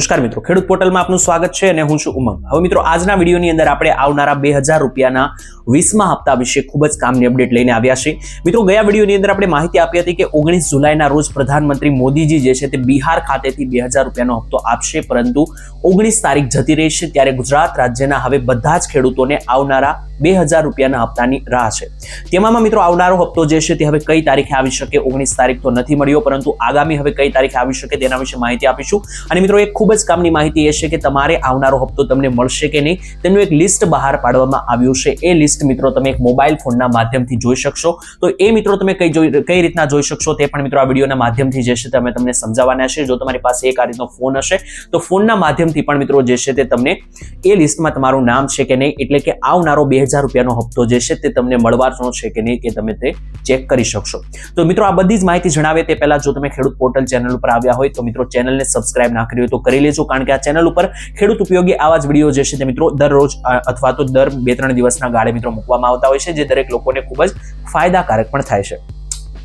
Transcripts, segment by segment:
નમસ્કાર મિત્રો. ખેડૂત પોર્ટલમાં આપનું સ્વાગત છે અને હું છું ઉમંગ. હવે મિત્રો, આજના વિડીયોની અંદર આપણે આવનારા બે હજાર રૂપિયાના વીસમા હપ્તા વિશે ખૂબ જ કામની અપડેટ લઈને આવ્યા છે મિત્રો, ગયા વિડીયોની અંદર આપણે માહિતી આપી હતી કે ઓગણીસ જુલાઈના રોજ પ્રધાનમંત્રી મોદીજી જે છે તે બિહાર ખાતેથી બે હજાર રૂપિયાનો હપ્તો આપશે, પરંતુ ઓગણીસ તારીખ જતી રહેશે ત્યારે ગુજરાત રાજ્યના હવે બધા જ ખેડૂતોને આવનારા બે હજાર રૂપિયાના હપ્તાની રાહ છે. તેમાં મિત્રો આવનારો હપ્તો જે છે તે હવે કઈ તારીખે આવી શકે ઓગણીસ તારીખ તો નથી મળ્યો, પરંતુ આગામી હવે કઈ તારીખે આવી શકે તેના વિશે માહિતી આપીશું. અને મિત્રો એક ખૂબ જ કામની માહિતી એ છે કે તમારે આવનારો હપ્તો તમને મળશે કે નહીં, તેનું એક લિસ્ટ બહાર પાડવામાં આવ્યું છે. એ લિસ્ટ મિત્રો તમે એક મોબાઈલ ફોનના માધ્યમથી જોઈ શકશો. તો એ મિત્રો તમે કઈ જોઈ, કઈ રીતના જોઈ શકશો તે પણ મિત્રો આ વિડીયોના માધ્યમથી જે છે તમે તમને સમજાવવાના છે. જો તમારી પાસે એક આ રીતનો ફોન હશે, તો ફોનના માધ્યમથી પણ મિત્રો જે છે તે તમને એ લિસ્ટમાં તમારું નામ છે કે નહીં, એટલે કે આવનારો બે હજાર રૂપિયાનો હપ્તો જે છે તે તમને મળવાનો છે કે નહીં કે તમે તે ચેક કરી શકશો. તો મિત્રો આ બધી જ માહિતી જણાવે તે પહેલા જો તમે ખેડૂત પોર્ટલ ચેનલ ઉપર આવ્યા હોય તો મિત્રો ચેનલને સબસ્ક્રાઇબ ના કરી હોય તો કરી લેજો, કારણ કે આ ચેનલ ઉપર ખેડૂત ઉપયોગી આવા જ વીડિયો જે છે તે મિત્રો દરરોજ અથવા તો દર બે ત્રણ દિવસના ગાળે મિત્રો મૂકવામાં આવતા હોય છે, જે દરેક લોકોને ખૂબ જ ફાયદાકારક પણ થાય છે.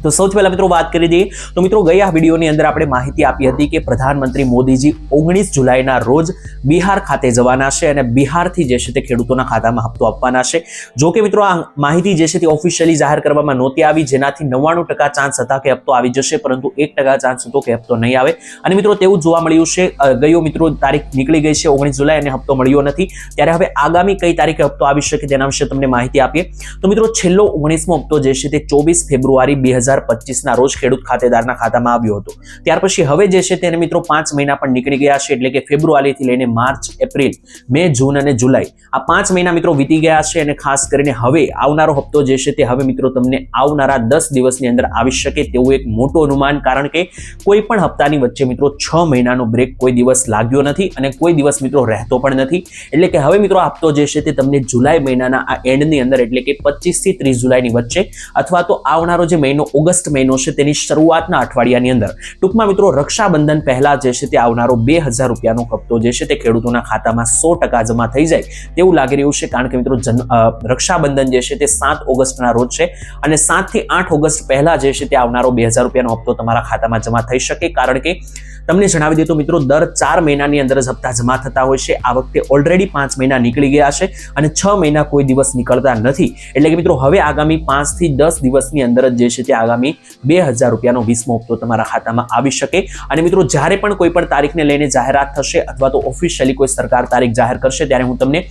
તો સૌથી પહેલા મિત્રો વાત કરી દઈએ. તો મિત્રો ગયા વિડીયોની અંદર આપણે માહિતી આપી હતી કે પ્રધાનમંત્રી મોદીજી ઓગણીસ જુલાઈના રોજ બિહાર ખાતે જવાના છે અને બિહારથી જે છે તે ખેડૂતોના ખાતામાં હપ્તો આપવાના છે. જો કે મિત્રો આ માહિતી જે છે તે ઓફિશિયલી જાહેર કરવામાં નહોતી આવી. જેનાથી નવ્વાણું ચાન્સ હતા કે હપ્તો આવી જશે, પરંતુ એક ટકા ચાન્સ હતો કે હપ્તો નહીં આવે. અને મિત્રો તેવું જોવા મળ્યું છે. ગયો મિત્રો તારીખ નીકળી ગઈ છે ઓગણીસ જુલાઈ અને હપ્તો મળ્યો નથી. ત્યારે હવે આગામી કઈ તારીખે હપ્તો આવી શકે તેના વિશે તમને માહિતી આપીએ. તો મિત્રો છેલ્લો ઓગણીસમો હપ્તો જે છે તે ચોવીસ ફેબ્રુઆરી બે હજાર પચીસના રોજ ખેડૂત ખાતેદારના ખાતામાં આવ્યો હતો. ત્યાર પછી હવે જે છે તેને મિત્રો પાંચ મહિના પણ નીકળી ગયા છે, એટલે કે ફેબ્રુઆરીથી લઈને માર્ચ, એપ્રિલ, મે, જૂન અને જુલાઈ. આ પાંચ મહિના મિત્રો વીતી ગયા છે અને ખાસ કરીને હવે આવનારો હપ્તો જે છે તે હવે મિત્રો તમને આવનારા દસ દિવસની અંદર આવી શકે તેવું એક મોટું અનુમાન, કારણ કે કોઈ પણ હપ્તાની વચ્ચે મિત્રો છ મહિનાનો બ્રેક કોઈ દિવસ લાગ્યો નથી અને કોઈ દિવસ મિત્રો રહેતો પણ નથી. એટલે કે હવે મિત્રો હપ્તો જે છે તે તમને જુલાઈ મહિનાના આ એન્ડની અંદર, એટલે કે પચીસથી ત્રીસ જુલાઈની વચ્ચે અથવા તો આવનારો જે મહિનો ઓગસ્ટ મહિનો છે તેની શરૂઆતના અઠવાડિયાની અંદર. ટૂંકમાં મિત્રો, રક્ષાબંધન પહેલા જે છે તે આવનારો બે હજાર રૂપિયાનો હપ્તો જે છે તે ખેડૂતોના ખાતામાં સો ટકા જમા થઈ જાય તેવું લાગી રહ્યું છે કારણ કે મિત્રો, જન રક્ષાબંધન જે છે તે સાત ઓગસ્ટના રોજ છે અને સાતથી આઠ ઓગસ્ટ પહેલા જે છે તે આવનારો બે હજાર રૂપિયાનો હપ્તો તમારા ખાતામાં જમા થઈ શકે કારણ કે, તમને જણાવી દઉં તો મિત્રો, દર ચાર મહિનાની અંદર જ હપ્તા જમા થતા હોય છે. આ વખતે ઓલરેડી પાંચ મહિના નીકળી ગયા છે અને છ મહિના કોઈ દિવસ નીકળતા નથી. એટલે કે મિત્રો, હવે આગામી પાંચથી દસ દિવસની અંદર જ જે છે તે આગામી બે હજાર રૂપિયાનો વીસમો હપ્તો તમારા ખાતામાં આવી શકે. અને મિત્રો, જ્યારે પણ કોઈ પણ તારીખને લઈને જાહેરાત થશે અથવા તો ઓફિશિયલી કોઈ સરકાર તારીખ જાહેર કરશે, ત્યારે હું તમને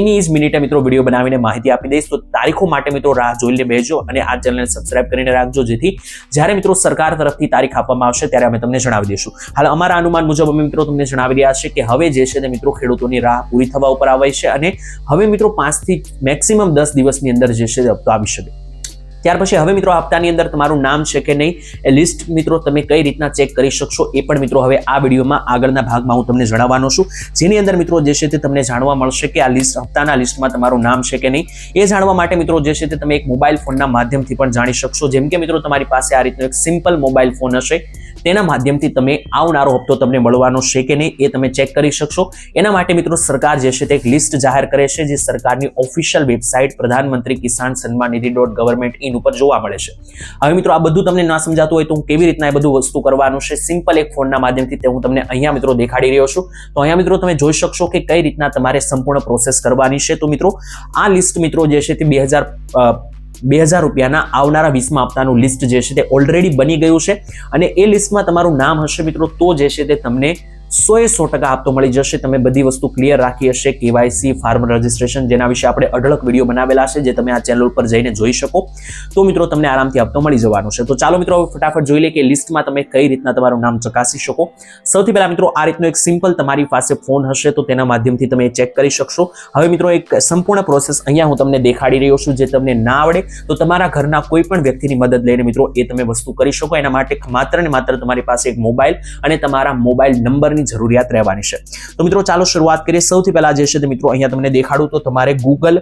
એની જ મિનિટે મિત્રો વીડિયો બનાવીને માહિતી આપી દઈશ. તો તારીખો માટે મિત્રો રાહ જોઈને બેસજો અને આ ચેનલને સબસ્ક્રાઇબ કરીને રાખજો. જેથી જ્યારે મિત્રો સરકાર તરફથી તારીખ આપવામાં આવશે, ત્યારે અમે તમને જણાવી દઈશું. હાલ અમારા અનુમાન મુજબ અમે મિત્રો તમને જણાવી રહ્યા છે કે હવે જે છે તે મિત્રો ખેડૂતોની રાહ પૂરી થવા ઉપર આવે છે અને હવે મિત્રો પાંચથી મેક્સિમમ દસ દિવસની અંદર જે છે હપ્તો આવી શકે. ત્યાર પછી હવે મિત્રો હપ્તાની અંદર તમારું નામ છે કે નહીં, એ લિસ્ટ મિત્રો તમે કઈ રીતના ચેક કરી શકશો એ પણ મિત્રો હવે આ વિડીયોમાં આગળના ભાગમાં હું તમને જણાવવાનો છું. જેની અંદર મિત્રો જે છે તે તમને જાણવા મળશે કે આ લિસ્ટ હપ્તાના લિસ્ટમાં તમારું નામ છે કે નહીં, એ જાણવા માટે મિત્રો જે છે તે તમે એક મોબાઈલ ફોનના માધ્યમથી પણ જાણી શકશો. જેમ કે મિત્રો તમારી પાસે આ રીતનો એક સિમ્પલ મોબાઈલ ફોન હશે. તેના માધ્યમથી તમે આવનારો હપ્તો તમને મળવાનો છે કે નહીં એ તમે ચેક કરી શકશો. એના માટે મિત્રો સરકાર જે છે તે એક લિસ્ટ જાહેર કરે છે જે સરકારની ઓફિશિયલ વેબસાઇટ પ્રધાનમંત્રી Kisan Samman Nidhi dot government in ઉપર જોવા મળે છે. હવે મિત્રો આ બધું તમને ના સમજાતું હોય તો હું કેવી રીતના એ બધું વસ્તુ કરવાનું છે? સિમ્પલ એક ફોનના માધ્યમથી તે હું તમને અહીંયા મિત્રો દેખાડી રહ્યો છું. તો અહીંયા મિત્રો તમે જોઈ શકશો કે કઈ રીતના તમારે સંપૂર્ણ પ્રોસેસ કરવાની છે. તો મિત્રો આ લિસ્ટ મિત્રો જે છે તે બે હજાર બે હજાર રૂપિયાના આવનારા વીસમાં હપ્તાનું લિસ્ટ જે છે તે ઓલરેડી બની ગયું છે. અને એ લિસ્ટમાં તમારું નામ હશે મિત્રો, તો જે છે તે તમને સો એ સો ટકા આપતો મળી જશે. તમે બધી વસ્તુ ક્લિયર રાખી હશે. કેવાયસી ફાર્મ રજિસ્ટ્રેશન જેના વિશે આપણે અઢળક વીડિયો બનાવેલા છે, જે તમે આ ચેનલ ઉપર જઈને જોઈ શકો. તો મિત્રો, તમને આરામથી આપતો મળી જવાનો છે. તો ચાલો મિત્રો ફટાફટ જોઈ લે કે લિસ્ટમાં તમે કઈ રીતના તમારું નામ ચકાસી શકો. સૌથી પહેલા મિત્રો, આ રીતનો એક સિમ્પલ તમારી પાસે ફોન હશે, તો તેના માધ્યમથી તમે ચેક કરી શકશો. હવે મિત્રો, એક સંપૂર્ણ પ્રોસેસ અહીંયા હું તમને દેખાડી રહ્યો છું, જે તમને ના આવડે, તો તમારા ઘરના કોઈ પણ વ્યક્તિની મદદ લઈને મિત્રો, એ તમે વસ્તુ કરી શકો. એના માટે માત્ર ને માત્ર તમારી પાસે એક મોબાઈલ અને તમારા મોબાઈલ નંબરની જરૂરિયાત રહેવાની છે. તો મિત્રો ચાલો શરૂઆત કરીએ. સૌથી પહેલા જે છે તે મિત્રો અહીંયા તમને દેખાડું તો તમારે ગૂગલ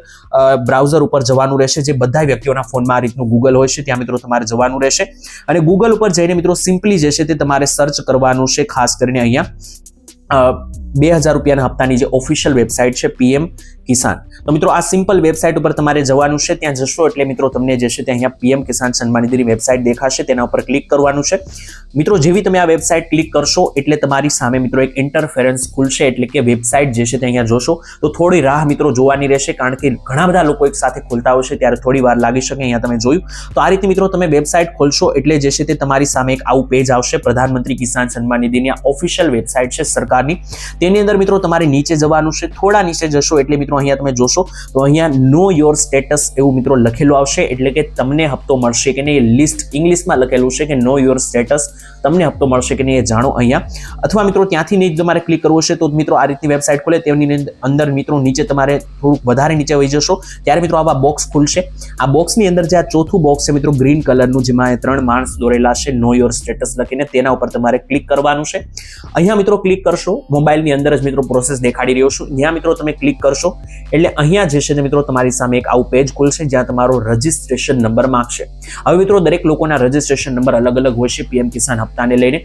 બ્રાઉઝર ઉપર જવાનું રહેશે. જે બધા વ્યક્તિઓના ફોનમાં આ રીતનું ગૂગલ હોય છે, ત્યાં મિત્રો તમારે જવાનું રહેશે. અને ગૂગલ ઉપર જઈને મિત્રો સિમ્પલી જે છે તે તમારે સર્ચ કરવાનું છે, ખાસ કરીને અહીંયા. બે હજાર રૂપિયાના હપ્તાની જે ઓફિશિયલ વેબસાઇટ છે પીએમ કિસાન. તો મિત્રો, આ સિમ્પલ વેબસાઇટ ઉપર તમારે જવાનું છે, ત્યાં જશો એટલે મિત્રો તમને જે છે તે અહીંયા પીએમ કિસાન સન્માન નિધિની વેબસાઇટ દેખાશે, તેના ઉપર ક્લિક કરવાનું છે. મિત્રો, જેવી તમે આ વેબસાઇટ ક્લિક કરશો, એટલે તમારી સામે મિત્રો એક ઇન્ટરફેરન્સ ખુલશે, એટલે કે વેબસાઇટ જે છે તે અહીંયા જોશો, તો થોડી રાહ મિત્રો જોવાની રહેશે, કારણ કે ઘણા બધા લોકો એક સાથે ખોલતા હોય છે, ત્યારે થોડી વાર લાગી શકે અહીંયા તમે જોયું. તો આ રીતે મિત્રો તમે વેબસાઇટ ખોલશો, એટલે જે છે તે તમારી સામે એક આવું પેજ આવશે, પ્રધાનમંત્રી કિસાન સન્માન નિધિની આ ઓફિશિયલ વેબસાઇટ છે સરકારની. તેની અંદર મિત્રો તમારે નીચે જવાનું છે, થોડા નીચે જશો એટલે મિત્રો અહીંયા તમે જોશો, તો અહીંયા નો યોર સ્ટેટસ એવું મિત્રો લખેલું આવશે, એટલે કે તમને હપ્તો મળશે કે નહીં લિસ્ટ ઇંગ્લિશમાં લખેલું છે કે નો યોર સ્ટેટસ તમને હપ્તો મળશે કે નહીં એ જાણો અહીંયા. અથવા મિત્રો ત્યાંથી નહીં તમારે ક્લિક કરવું છે તો મિત્રો આ રીતની વેબસાઇટ ખોલે, તેની અંદર મિત્રો નીચે તમારે થોડુંક વધારે નીચે વહી જશો, ત્યારે મિત્રો આવા બોક્સ ખુલશે. આ બોક્સની અંદર જે આ ચોથું બોક્સ છે મિત્રો ગ્રીન કલરનું જેમાં ત્રણ માણસ દોરેલા છે નો યોર સ્ટેટસ લખીને, તેના ઉપર તમારે ક્લિક કરવાનું છે. અહીંયા મિત્રો ક્લિક કરશો મોબાઈલની અંદર જ મિત્રો પ્રોસેસ દેખાડી રહ્યો છું. ત્યાં મિત્રો તમે ક્લિક કરશો, એટલે અહીંયા જે છે મિત્રો તમારી સામે એક આવું પેજ ખુલશે જ્યાં તમારો રજિસ્ટ્રેશન નંબર માંગશે. હવે મિત્રો દરેક લોકોના રજિસ્ટ્રેશન નંબર અલગ અલગ હોય છે પીએમ કિસાન હપ્તાને લઈને.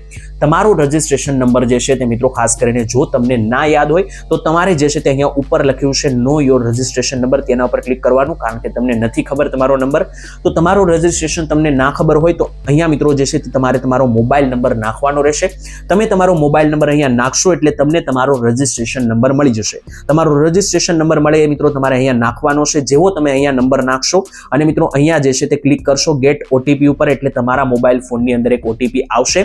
તમારો રજિસ્ટ્રેશન નંબર જે છે તે મિત્રો ખાસ કરીને જો તમને ના યાદ હોય, તો તમારે જે છે તે અહીંયા ઉપર લખ્યું છે નો યોર રજિસ્ટ્રેશન નંબર તેના ઉપર ક્લિક કરવાનું, કારણ કે તમને નથી ખબર તમારો નંબર તો તમારો રજિસ્ટ્રેશન તમને ના ખબર હોય, તો અહીંયા મિત્રો જે છે તમારે તમારો મોબાઈલ નંબર નાખવાનો રહેશે. તમે તમારો મોબાઈલ નંબર અહીંયા નાખશો, એટલે તમને તમારો રજિસ્ટ્રેશન નંબર મળી જશે. તમારો રજિસ્ટ્રેશન નંબર મળે એ મિત્રો તમારે અહીંયા નાખવાનો છે. જેવો તમે અહીંયા નંબર નાખશો અને મિત્રો અહીંયા જે છે તે ક્લિક કરશો ગેટ ઓટીપી ઉપર એટલે તમારા મોબાઈલ ફોનની અંદર એક ઓટીપી આવશે.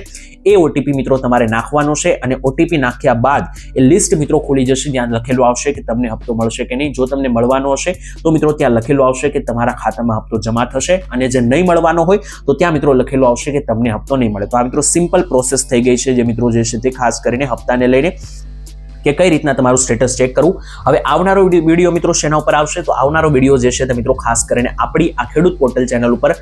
એ ઓટીપી મિત્રો તમારે નાખવાનો છે અને ઓટીપી નાખ્યા બાદ એ લિસ્ટ મિત્રો ખોલી જશે. જ્યાં લખેલું આવશે કે તમને હપ્તો મળશે કે નહીં. જો તમને મળવાનો હશે તો મિત્રો ત્યાં લખેલું આવશે કે તમારા ખાતામાં હપ્તો જમા થશે અને જે નહીં મળવાનો હોય તો ત્યાં મિત્રો લખેલું આવશે કે તમને હપ્તો નહીં મળે. તો આ મિત્રો સિમ્પલ પ્રોસેસ થઈ ગઈ છે. જે મિત્રો જે છે તે ખાસ કરીને હપ્તાને લઈને કે કઈ રીતના તમારું સ્ટેટસ ચેક કરવું. હવે આવનારો વીડિયો મિત્રો શેના ઉપર આવશે? તો આવનારો વીડિયો જે છે તે મિત્રો ખાસ કરીને આપણી આ ખેડૂત પોર્ટલ ચેનલ ઉપર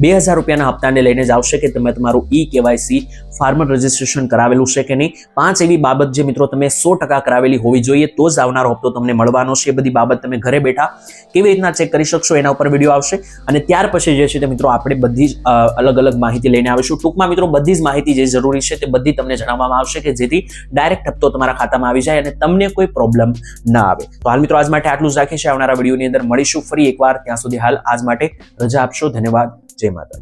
બે હજાર રૂપિયાના હપ્તાને લઈને જ આવશે કે તમે તમારું ઈ કેવાયસી ફાર્મર રજિસ્ટ્રેશન કરાવેલું છે કે નહીં? પાંચ એવી બાબત જે મિત્રો તમે સો ટકા કરાવેલી હોવી જોઈએ તો જ આવનારો હપ્તો તમને મળવાનો છે. એ બધી બાબત તમે ઘરે બેઠા કેવી રીતના ચેક કરી શકશો એના ઉપર વીડિયો આવશે. અને ત્યાર પછી જે છે તે મિત્રો આપણે બધી જ અલગ અલગ માહિતી લઈને આવીશું. ટૂંકમાં મિત્રો બધી જ માહિતી જે જરૂરી છે તે બધી તમને જણાવવામાં આવશે કે જેથી ડાયરેક્ટ હપ્તો તમારા ખાતામાં આવી જાય અને તમને કોઈ પ્રોબ્લેમ ના આવે. તો હાલ મિત્રો, આજ માટે આટલું જ રાખીએ છીએ. આવનારા વિડીયોની અંદર મળીશું ફરી એકવાર. ત્યાં સુધી હાલ આજ માટે રજા આપશો. ધન્યવાદ. જય માતા